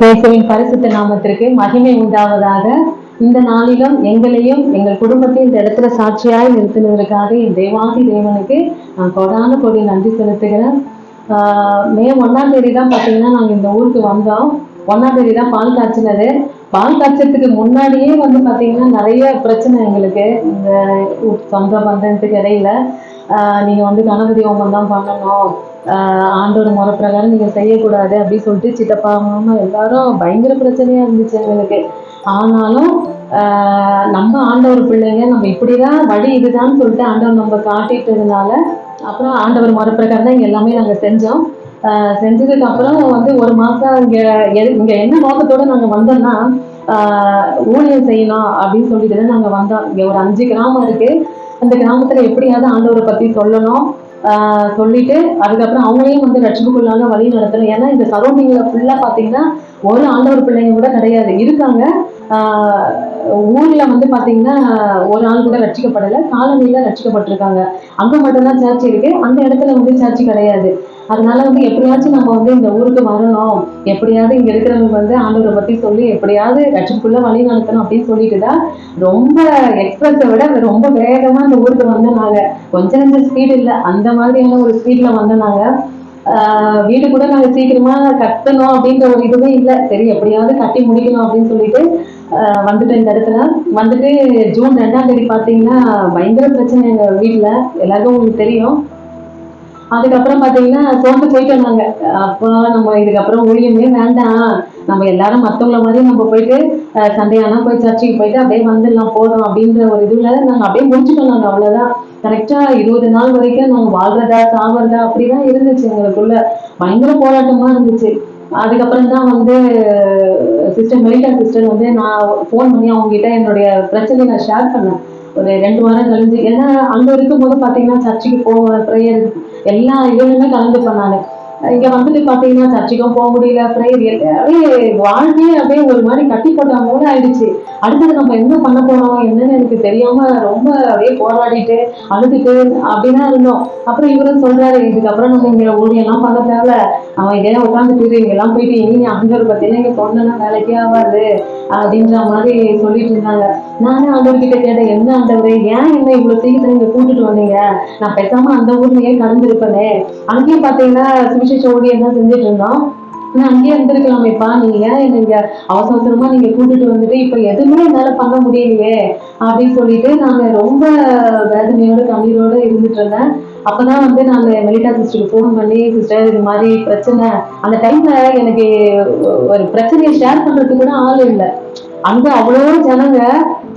இயேசுவின் பரிசுத்த நாமத்திற்கு மகிமை உண்டாவதாக. இந்த நாளிலும் எங்களையும் எங்கள் குடும்பத்தை இந்த இடத்துல சாட்சியாய் நிறுத்தினதற்காக என் தேவாதி தேவனுக்கு நான் கொடான கொடி நன்றி செலுத்துகிறேன். ஆஹ் மே ஒன்னாம் தேதி தான் பார்த்தீங்கன்னா நாங்கள் இந்த ஊருக்கு வந்தோம். ஒன்னாம் தேதி தான் பால் காய்ச்சினது. பால் காய்ச்சதுக்கு முன்னாடியே வந்து பார்த்தீங்கன்னா நிறைய பிரச்சனை எங்களுக்கு. இந்த சொந்த பந்தத்துக்கு இடையில நீங்கள் வந்து கணபதி ஹோமம் தான் பண்ணணும். ஆண்டோட முறை பிரகாரம் செய்யக்கூடாது அப்படின்னு சொல்லிட்டு சித்தப்பா மாமா எல்லாரும் பயங்கர பிரச்சனையாக இருந்துச்சு எங்களுக்கு. ஆனாலும் நம்ம ஆண்டவர் பிள்ளைங்க நம்ம இப்படிதான் வழி இதுதான்னு சொல்லிட்டு ஆண்டவர் நம்ம காட்டிட்டதுனால அப்புறம் ஆண்டவர் முறை பிரகாரம் தான் இங்கே எல்லாமே நாங்கள் செஞ்சோம். செஞ்சதுக்கு அப்புறம் வந்து ஒரு மாசம் இங்க இங்க என்ன நோக்கத்தோட நாங்க வந்தோம்னா ஆஹ் ஊழியம் செய்யலாம் அப்படின்னு சொல்லிட்டு தான் நாங்க வந்தோம். இங்க ஒரு அஞ்சு கிராமம் இருக்கு. அந்த கிராமத்துல எப்படியாவது ஆண்டவரை பத்தி சொல்லணும். ஆஹ் சொல்லிட்டு அதுக்கப்புறம் அவங்களையும் வந்து ரட்சிப்புக்குள்ளாக வழி நடத்தணும். ஏன்னா இந்த சரௌண்டிங்ல ஃபுல்லா பாத்தீங்கன்னா ஒரு ஆண்டவர் பிள்ளைங்க கூட கிடையாது. இருக்காங்க. ஆஹ் ஊர்ல வந்து பாத்தீங்கன்னா ஒரு ஆள் கூட ரட்சிக்கப்படலை. காலனில ரட்சிக்கப்பட்டிருக்காங்க. அங்க மட்டும்தான் சர்ச் இருக்கு. அந்த இடத்துல வந்து சர்ச் கிடையாது. அதனால வந்து எப்படியாச்சும் நம்ம வந்து இந்த ஊருக்கு வரணும். எப்படியாவது இங்க இருக்கிறவங்க வந்து ஆண்டவரை பத்தி சொல்லி எப்படியாவது கட்சிக்குள்ள வழி நடத்தணும் அப்படின்னு சொல்லிட்டு தான் ரொம்ப எக்ஸ்பிரஸை விட ரொம்ப வேகமா இந்த ஊருக்கு வந்தோம் கொஞ்சம் கொஞ்சம் நஞ்சம் ஸ்பீடு இல்லை. அந்த மாதிரியான ஒரு ஸ்பீட்ல வந்தோம் வீடு கூட நாங்க சீக்கிரமா கட்டணும் அப்படின்ற ஒரு இதுவே இல்லை. சரி எப்படியாவது கட்டி முடிக்கணும் அப்படின்னு சொல்லிட்டு ஆஹ் இந்த இடத்துல. வந்துட்டு ஜூன் ரெண்டாம் தேதி பார்த்தீங்கன்னா பயங்கர பிரச்சனை எங்க வீட்டுல எல்லாருக்கும் உங்களுக்கு தெரியும். அதுக்கப்புறம் பார்த்தீங்கன்னா சோர்ந்து போயிட்டோம் நாங்கள் அப்போ நம்ம இதுக்கப்புறம் ஊழியமே வேண்டாம். நம்ம எல்லாரும் மற்றவங்கள மாதிரி நம்ம போயிட்டு சண்டையானா சண்டே ஆனா போய் சர்ச்சுக்கு போயிட்டு அப்படியே வந்துடலாம் போதும் அப்படின்ற ஒரு இதுல நாங்க அப்படியே முடிச்சுட்டோம் நாங்கள் அவ்வளவுதான். கரெக்டா இருபது நாள் வரைக்கும் நாங்க வாழ்றதா சாவறதா அப்படிதான் இருந்துச்சு எங்களுக்குள்ள. பயங்கர போராட்டமா இருந்துச்சு. அதுக்கப்புறம் தான் வந்து சிஸ்டர் மெலிகா சிஸ்டர் வந்து நான் ஃபோன் பண்ணி அவங்க கிட்ட என்னுடைய பிரச்சனையை நான் ஷேர் பண்ணேன். ஒரு ரெண்டு வாரம் கழிஞ்சு. ஏன்னா அங்க இருக்கும்போது பாத்தீங்கன்னா சர்ச்சுக்கு போவேன் ப்ரேயர் எல்லா இதுலையுமே கலந்து பண்ணாங்க. இங்க வந்துட்டு பாத்தீங்கன்னா சர்ச்சுக்கும் போக முடியல ப்ரேயர் அப்படியே வாழ்க்கையே அப்படியே ஒரு மாதிரி கட்டி போட்ட போல ஆயிடுச்சு. அடுத்தது நம்ம என்ன பண்ண போறோம் என்னன்னு எனக்கு தெரியாம ரொம்ப அப்படியே போராடிட்டு அழுதுட்டு அப்படின்னா இருந்தோம். அப்புறம் இவரும் சொல்றாரு இதுக்கப்புறம் நம்ம இங்க ஊழியெல்லாம் பண்ண தேவை அவன் இதே உட்காந்துட்டு இங்கெல்லாம் போயிட்டு இனி அங்க ஆண்டவர் பத்தினா இங்க சொன்னா வேலைக்கே ஆகாது அப்படின்ற மாதிரி சொல்லிட்டு இருந்தாங்க. நானே ஆண்டவர்கிட்ட கேட்டேன் என்ன ஆண்டவர் ஏன் என்ன இவ்வளவு சீக்கிரம் இங்க கூட்டிட்டு வந்தீங்க? நான் பேசாம அந்த ஊர்லயே கடந்திருப்பேனே. அங்கேயும் பாத்தீங்கன்னா சுவிசேஷ ஓடி என்ன செஞ்சுட்டு இருந்தோம். நான் அங்கேயே இருந்திருக்கலாமேப்பா நீங்க ஏன் என்ன இங்க அவசர அவசரமா நீங்க கூட்டிட்டு வந்துட்டு இப்ப எதுவுமே என்னால பண்ண முடியலையே அப்படின்னு சொல்லிட்டு நாங்க ரொம்ப வேதனையோட கண்ணீரோட இருந்துட்டு இருந்தேன். அப்பதான் வந்து நான் மெலிட்டா சிஸ்டருக்கு ஃபோன் பண்ணி சிஸ்டர் இது மாதிரி பிரச்சனை. அந்த டைம்ல எனக்கு ஒரு பிரச்சனையை ஷேர் பண்றதுக்கு கூட ஆள் இல்லை. அங்க அவ்வளோ ஜனங்க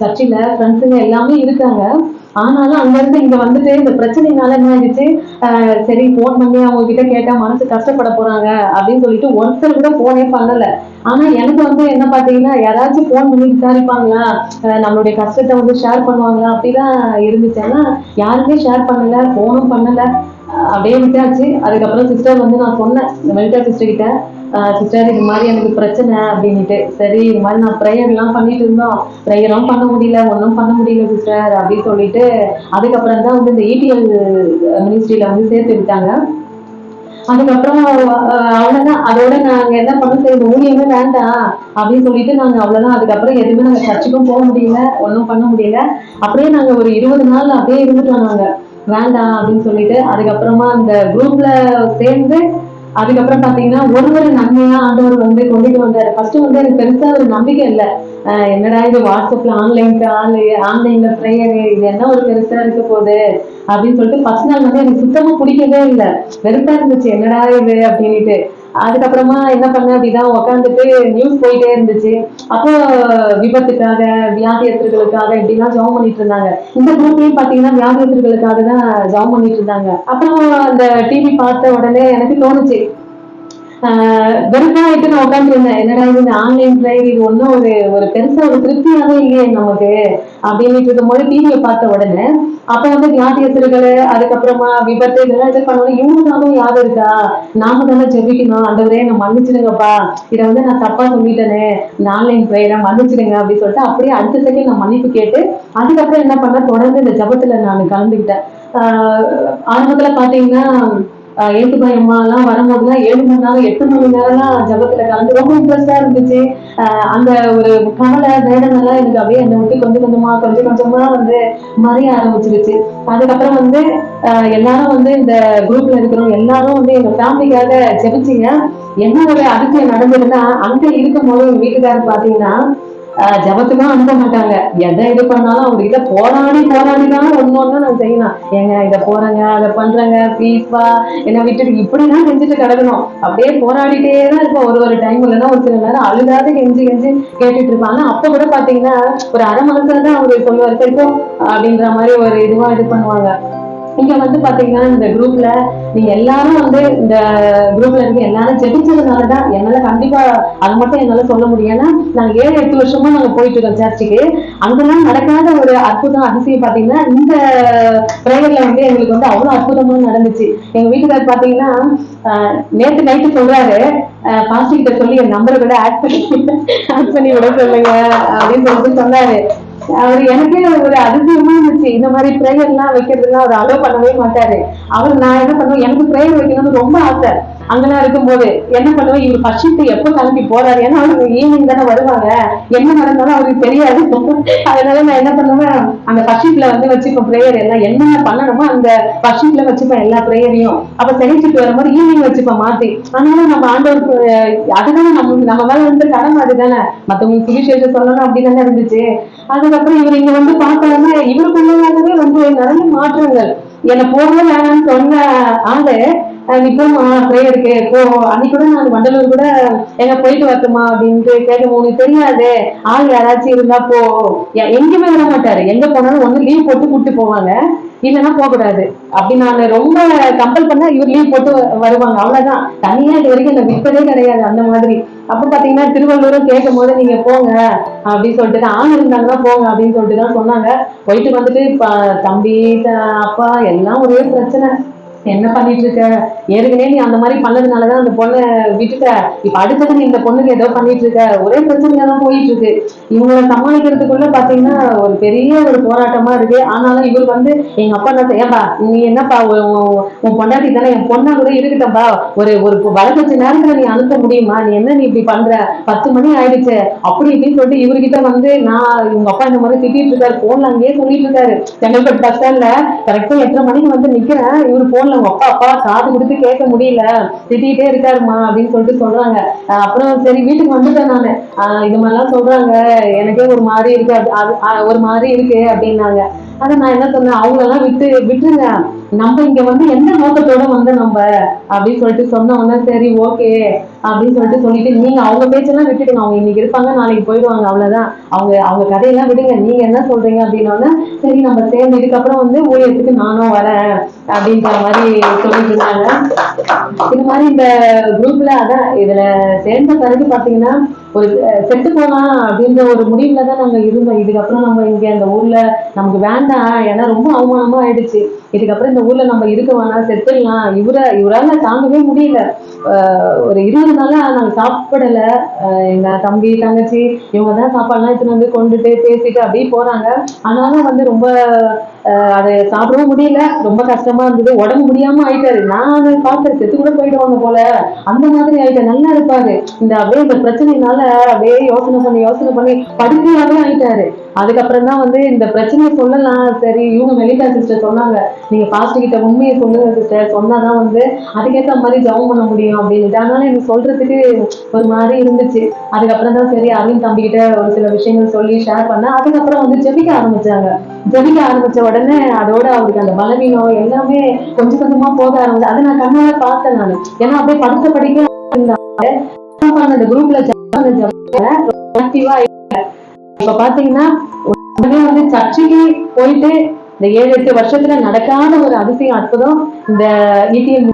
சர்ச்சில் ஃப்ரெண்ட்ஸுங்க எல்லாமே இருக்காங்க. ஆனாலும் அங்க இருந்து இங்க வந்துட்டு இந்த பிரச்சனைனால என்ன ஆயிடுச்சு? சரி ஃபோன் பண்ணி அவங்க கிட்ட கேட்டா மனசு கஷ்டப்பட போறாங்க அப்படின்னு சொல்லிட்டு ஒருத்தர் கூட ஃபோனே பண்ணல. ஆனா எனக்கு வந்து என்ன பாத்தீங்கன்னா யாராச்சும் ஃபோன் பண்ணி விசாரிப்பாங்களா? நம்மளுடைய கஷ்டத்தை வந்து ஷேர் பண்ணுவாங்களா? அப்படிதான் இருந்துச்சு. ஆனா யாருமே ஷேர் பண்ணல ஃபோனும் பண்ணல. அப்படியே விட்டாச்சு. அதுக்கப்புறம் சிஸ்டர் வந்து நான் சொன்னேன் இந்த சிஸ்டர் கிட்ட சிஸ்டர் இது மாதிரி எனக்கு பிரச்சனை அப்படின்னுட்டு. சரி இது மாதிரி நான் ப்ரேயர் எல்லாம் பண்ணிட்டு இருந்தோம். ப்ரேயரும் பண்ண முடியல ஒன்றும் பண்ண முடியல சிஸ்டர் அப்படின்னு சொல்லிட்டு அதுக்கப்புறம் தான் வந்து இந்த ஈபிஎல் மினிஸ்ட்ரியில வந்து சேர்த்து விட்டாங்க. அதுக்கப்புறம் அஹ், அவ்வளவுதான். அதோட நாங்க என்ன பண்ண சரி ஊழியமே வேண்டாம் அப்படின்னு சொல்லிட்டு நாங்க அவ்வளவுதான். அதுக்கப்புறம் எதுவுமே நாங்க சர்ச்சுக்கும் போக முடியல ஒன்றும் பண்ண முடியல. அப்படியே நாங்க ஒரு இருபது நாள் அப்படியே இருந்துட்டோம் நாங்க. வேண்டாம் அப்படின்னு சொல்லிட்டு அதுக்கப்புறமா அந்த குரூப்ல சேர்ந்து அதுக்கப்புறம் பாத்தீங்கன்னா ஒரு ஒரு நன்மையா ஆண்டவர் வந்து கொண்டுட்டு வந்தாரு. ஃபர்ஸ்ட் வந்து எனக்கு பெருசா ஒரு நம்பிக்கை இல்லை. ஆஹ் என்னடா இது வாட்ஸ்அப்ல ஆன்லைன் கால் ஆன்லைன்ல ப்ரேயர் இது என்ன ஒரு பெருசா இருக்க போகுது? அப்படின்னு சொல்லிட்டு ஃபர்ஸ்ட் நாள் வந்து எனக்கு சுத்தமா பிடிக்கவே இல்லை. வெறுப்பா இருந்துச்சு என்னடா இது? அப்படின்ட்டு அதுக்கப்புறமா என்ன பண்ணேன் அப்படின்னா உட்காந்துட்டு நியூஸ் போயிட்டே இருந்துச்சு. அப்போ விபத்துக்காக வியாதியஸ்தர்களுக்காக இப்படிலாம் ஜெபம் பண்ணிட்டு இருந்தாங்க. இந்த குரூப்லயும் பாத்தீங்கன்னா வியாதியஸ்தர்களுக்காக தான் ஜெபம் பண்ணிட்டு இருந்தாங்க. அப்புறம் அந்த டிவி பார்த்த உடனே எனக்கு தோணுச்சு வெறுப்பாயிட்டு நான் உட்காந்துருந்தேன் என்னடா இது ஆன்லைன் ட்ரைவ் இது ஒன்றும் ஒரு ஒரு பெருசா ஒரு திருப்தியாவே இல்லையே நமக்கு அப்படின்னு இருக்கும்போது டிவியை பார்த்த உடனே அப்ப வந்து வியாதியஸ்தர்கள் அதுக்கப்புறமா விபத்து இதெல்லாம் இது பண்ணணும். இவங்களுக்காகவும் யாரும் இருக்கா? நாம தானே ஜெபிக்கணும் அந்த விதையை நான் மன்னிச்சிடுங்கப்பா. இதை வந்து நான் தப்பா சொல்லிட்டேனே. இந்த ஆன்லைன் ப்ரேயரை மன்னிச்சிடுங்க அப்படின்னு சொல்லிட்டு அப்படியே அடுத்த செகண்ட் நான் மன்னிப்பு கேட்டு அதுக்கப்புறம் என்ன பண்ண தொடர்ந்து இந்த ஜபத்துல நான் கலந்துக்கிட்டேன். ஆரம்பத்துல பாத்தீங்கன்னா ஆஹ் ஏத்துப்பாய் அம்மா எல்லாம் வரும்போதுலாம் ஏழு மணி நேரம் எட்டு மணி நேரம்லாம் ஜபத்துல கலந்து ரொம்ப இன்ட்ரெஸ்டா இருந்துச்சு. அந்த ஒரு கவலை வேதனை எல்லாம் எனக்கு அப்படியே என்னை விட்டு கொஞ்சம் கொஞ்சமா கொஞ்சம் கொஞ்சமா வந்து மறைய ஆரம்பிச்சிருச்சு. அதுக்கப்புறம் வந்து எல்லாரும் வந்து இந்த குரூப்ல இருக்கிறவங்க எல்லாரும் வந்து எங்க ஃபேமிலிக்காக ஜெபிச்சீங்க. என்ன ஒரு நடந்ததுன்னா அங்க இருக்கும் போது எங்க வீட்டுக்காரர் பாத்தீங்கன்னா ஆஹ் ஜபத்துக்கும் அனுப்ப மாட்டாங்க. எதை இது பண்ணாலும் அவர்கிட்ட போராடி போராடி தான் ஒண்ணு ஒண்ணு நான் செய்யணும். ஏங்க இதை போறேங்க அதை பண்றேங்க பீஸ்வா என்னை விட்டுட்டு இப்படிதான் செஞ்சுட்டு கிடக்கணும். அப்படியே போராடிட்டே தான் இருப்போம். ஒரு ஒரு டைம் இல்லைன்னா ஒரு சில நேரம் அழுதாத கெஞ்சி கெஞ்சி கேட்டுட்டு இருப்பாங்க ஆனா அப்ப கூட பாத்தீங்கன்னா ஒரு அரை மனசுல தான் அவரு சொல்லுவார் அப்படின்ற மாதிரி ஒரு இதுவா இது பண்ணுவாங்க. இங்க வந்து பாத்தீங்கன்னா இந்த குரூப்ல நீங்க எல்லாரும் வந்து இந்த குரூப்ல இருந்து எல்லாரும் ஜெபிச்சதுனாலதான் என்னால கண்டிப்பா அது மட்டும் என்னால சொல்ல முடியும். ஏன்னா நாங்க ஏழு எட்டு வருஷமா நாங்க போயிட்டு இருக்கோம் சர்ச்சுக்கு அங்கெல்லாம் நடக்காத ஒரு அற்புதம் அதிசயம் பாத்தீங்கன்னா இந்த பிரேயர்ல வந்து எங்களுக்கு வந்து அவ்வளவு அற்புதமா நடந்துச்சு. எங்க வீட்டுக்காரர் பாத்தீங்கன்னா ஆஹ் நேத்து நைட்டு சொல்றாரு. பாஸ்டி கிட்ட சொல்லி என் நம்பரை விட ஆட் பண்ணி ஆட் பண்ணி விட சொல்லுங்க அப்படின்னு சொல்லிட்டு சொன்னாரு. அவர் எனக்கே ஒரு அதிசயமா இருந்துச்சு. இந்த மாதிரி ப்ரேயர் எல்லாம் வைக்கிறதுலாம் அவர் அலோவ் பண்ணவே மாட்டாரு. அவர் நான் என்ன பண்ணுவேன்? எனக்கு ப்ரேயர் வைக்கணும்னு ரொம்ப ஆசை. அங்கெல்லாம் இருக்கும்போது என்ன பண்ணுவேன்? இவர் ஃபர்ஸ்ட் எப்போ கிளம்பி போறாரு? ஏன்னா அவருக்கு ஈவினிங் தானே வருவாங்க. என்ன நடந்தாலும் அவருக்கு தெரியாது. அதனால நான் என்ன பண்ணுவேன்? அந்த ஃபர்ஸ்ட் வந்து வச்சுப்பேன் ப்ரேயர் எல்லாம் என்ன பண்ணணுமோ அந்த ஃபர்ஸ்ட் ஷிஃப்ட்ல எல்லா ப்ரேயரையும் அப்ப சனிச்சுட்டு வரும்போது ஈவினிங் வச்சுப்பேன் மாத்தி. அதனால நம்ம ஆண்டவருக்கு அதுதானே நம்ம நம்ம மேல வந்து கடமை அதுதானே. மத்தவங்களுக்கு சுவிசேஷம் சொல்லணும் அப்படிதானே இருந்துச்சு. அதுக்கப்புறம் இவர் இங்க வந்து பார்க்கலாமே இவருக்குள்ளதாகவே வந்து நிறைய மாற்றங்கள். என்னை போகவே வேணாம்னு சொன்ன ஆண்டு அஹ் ப்ரேயர் போமா அன்னைக்கு கூட நான் வண்டலூர் கூட எங்க போயிட்டு வரட்டுமா? அப்படின்ட்டு கேட்கும் உனக்கு தெரியாது ஆள் யாராச்சும் இருந்தா போ. எ- எங்கேயுமே விட மாட்டாரு. எங்க போனாலும் ஒண்ணு லீவ் போட்டு கூட்டு போவாங்க. இல்லைன்னா போக கூடாது. அப்படி நான் ரொம்ப கம்பல் பண்ணா இவர் லீவ் போட்டு வருவாங்க. அவ்வளவுதான். தனியா இது வரைக்கும் என்ன விட்டதே கிடையாது அந்த மாதிரி. அப்ப பாத்தீங்கன்னா திருவள்ளூரும் கேட்கும் போது நீங்க போங்க அப்படின்னு சொல்லிட்டு ஆண் இருந்தாங்கன்னா போங்க அப்படின்னு சொல்லிட்டு தான் சொன்னாங்க. போயிட்டு வந்துட்டு தம்பி அப்பா எல்லாம் ஒரே பிரச்சனை. என்ன பண்ணிட்டு இருக்க? ஏற்கனவே நீ அந்த மாதிரி பண்ணதுனாலதான் அந்த பொண்ணை விட்டுட்ட. இப்ப அடுத்தது நீ இந்த பொண்ணுக்கு ஏதோ பண்ணிட்டு இருக்க. ஒரே பிரச்சனையா தான் போயிட்டு இருக்கு இவங்களை சமாளிக்கிறதுக்குள்ள பாத்தீங்கன்னா ஒரு பெரிய ஒரு போராட்டமா இருக்கு. ஆனாலும் இவர் வந்து எங்க அப்பா என்ன செய்ய- நீ என்னப்பா உன் பொண்டாட்டி தானே என் பொண்ணா கூட இருக்கட்டப்பா ஒரு ஒரு வளர்ச்சி நேரத்துல நீ அனுப்ப முடியுமா? நீ என்ன நீ இப்படி பண்ற? பத்து மணி ஆயிடுச்சு. அப்படி இப்படின்னு சொல்லிட்டு இவர்கிட்ட வந்து நான் உங்க அப்பா இந்த மாதிரி திட்டிட்டு இருக்காரு. போன்ல அங்கேயே சொல்லிட்டு இருக்காரு. செங்கல்பட்டு பஸ் ஸ்டாண்ட்ல கரெக்டா எத்தனை மணிக்கு வந்து நிக்கிறேன். இவரு போன்ல உங்க அப்பா அப்பா காது கொடுத்து கேட்க முடியல. திட்டிகிட்டே இருக்காருமா அப்படின்னு சொல்லிட்டு சொல்றாங்க. அஹ் அப்புறம் சரி வீட்டுக்கு வந்துட்டேன் நானு. ஆஹ் இது மாதிரிலாம் சொல்றாங்க. எனக்கே ஒரு மாதிரி இருக்கு அது ஆஹ் ஒரு மாதிரி இருக்கு அப்படின்னாங்க. ஆனா நான் என்ன சொன்னேன்? அவங்களெல்லாம் விட்டு விட்டுருங்க. நம்ம இங்க வந்து எந்த நோக்கத்தோட வந்து நம்ம அப்படின்னு சொல்லிட்டு சொன்னோம்னா சரி ஓகே அப்படின்னு சொல்லிட்டு சொல்லிட்டு நீங்க அவங்க பேச்செல்லாம் விட்டுடுங்க. அவங்க இன்னைக்கு இருப்பாங்க நாளைக்கு போயிடுவாங்க அவ்வளவுதான். அவங்க அவங்க கதையெல்லாம் விடுங்க. நீங்க என்ன சொல்றீங்க அப்படின்னா சரி நம்ம சேர்ந்து இதுக்கப்புறம் வந்து ஊழியத்துக்கு நானும் வரேன் அப்படின்ற மாதிரி சொல்லிட்டு இருந்தாங்க. இது மாதிரி இந்த குரூப்ல அதான் இதுல சேர்ந்த பிறகு பாத்தீங்கன்னா ஒரு செத்து போகலாம் அப்படின்ற ஒரு முடிவுல தான் நாங்க இருந்தோம். இதுக்கப்புறம் நம்ம இங்க அந்த ஊர்ல நமக்கு வேண்டாம். ஏன்னா ரொம்ப அவமானமா ஆயிடுச்சு. இதுக்கப்புறம் இந்த ஊர்ல நம்ம இருக்க வேணாம் செத்துடலாம். இவரை இவரால தாங்கவே முடியல. ஒரு இருபது நாளா நாங்க சாப்பிடல. எங்கள் எங்க தம்பி தங்கச்சி இவங்க தான் சாப்பாடுலாம் எடுத்துட்டு வந்து கொண்டுட்டு பேசிட்டு அப்படியே போறாங்க. ஆனாலும் வந்து ரொம்ப ஆஹ் அதை சாப்பிடவும் முடியல. ரொம்ப கஷ்டமா இருந்தது. உடம்பு முடியாம ஆயிட்டாரு. நான் பார்த்து செத்து கூட போயிடுவாங்க போல. அந்த மாதிரி ஆயிட்டேன். நல்லா இருப்பாரு. இந்த அப்படியே இந்த பிரச்சனைனால அப்படியே யோசனை பண்ணி யோசனை பண்ணி படுக்கையாவே ஆயிட்டாரு. அதுக்கப்புறம் தான் வந்து இந்த பிரச்சனையை சொல்லலாம். சரி இவங்க மெலிதா சிஸ்டர் சொன்னாங்க. நீங்க பாஸ்ட் கிட்ட உண்மையை சொல்லுங்க சிஸ்டர் சொன்னாதான் வந்து அதுக்கேற்ற மாதிரி ஜவம் பண்ண முடியும் அப்படின்ட்டு அதனால எனக்கு சொல்றதுக்கு ஒரு மாதிரி இருந்துச்சு. அதுக்கப்புறம் தான் சரி அரவிந்த் தம்பி கிட்ட ஒரு சில விஷயங்கள் சொல்லி ஷேர் பண்ணேன். அதுக்கப்புறம் வந்து ஜெபிக்க ஆரம்பிச்சாங்க. ஜெபிக்க ஆரம்பிச்ச உடனே அதோட அவருக்கு அந்த பலவீனம் எல்லாமே கொஞ்சம் கொஞ்சமா போக ஆரம்பிச்சு அதை நான் கண்ணால பார்த்தேன் நான். ஏன்னா அப்படியே படுத்த படிக்க இருந்தாங்க. அந்த குரூப்ல ஆக்டிவா இப்ப பாத்தீங்கன்னா உடனே வந்து சர்ச்சைக்கு போயிட்டு இந்த ஏழு எட்டு வருஷத்துல நடக்காத ஒரு அதிசயம் அற்புதம் இந்த இடிஎம்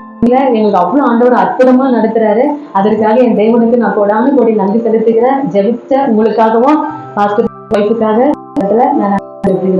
எங்களுக்கு அவ்வளவு ஆண்டவர் அற்புதமா நடத்துறாரு. அதற்காக என் தெய்வனுக்கு நான் போடாம கோடி நன்றி செலுத்துகிறேன். ஜெபிச்ச உங்களுக்காகவும் பாஸ்டர் ஒய்ஃபுக்காக நான் நன்றி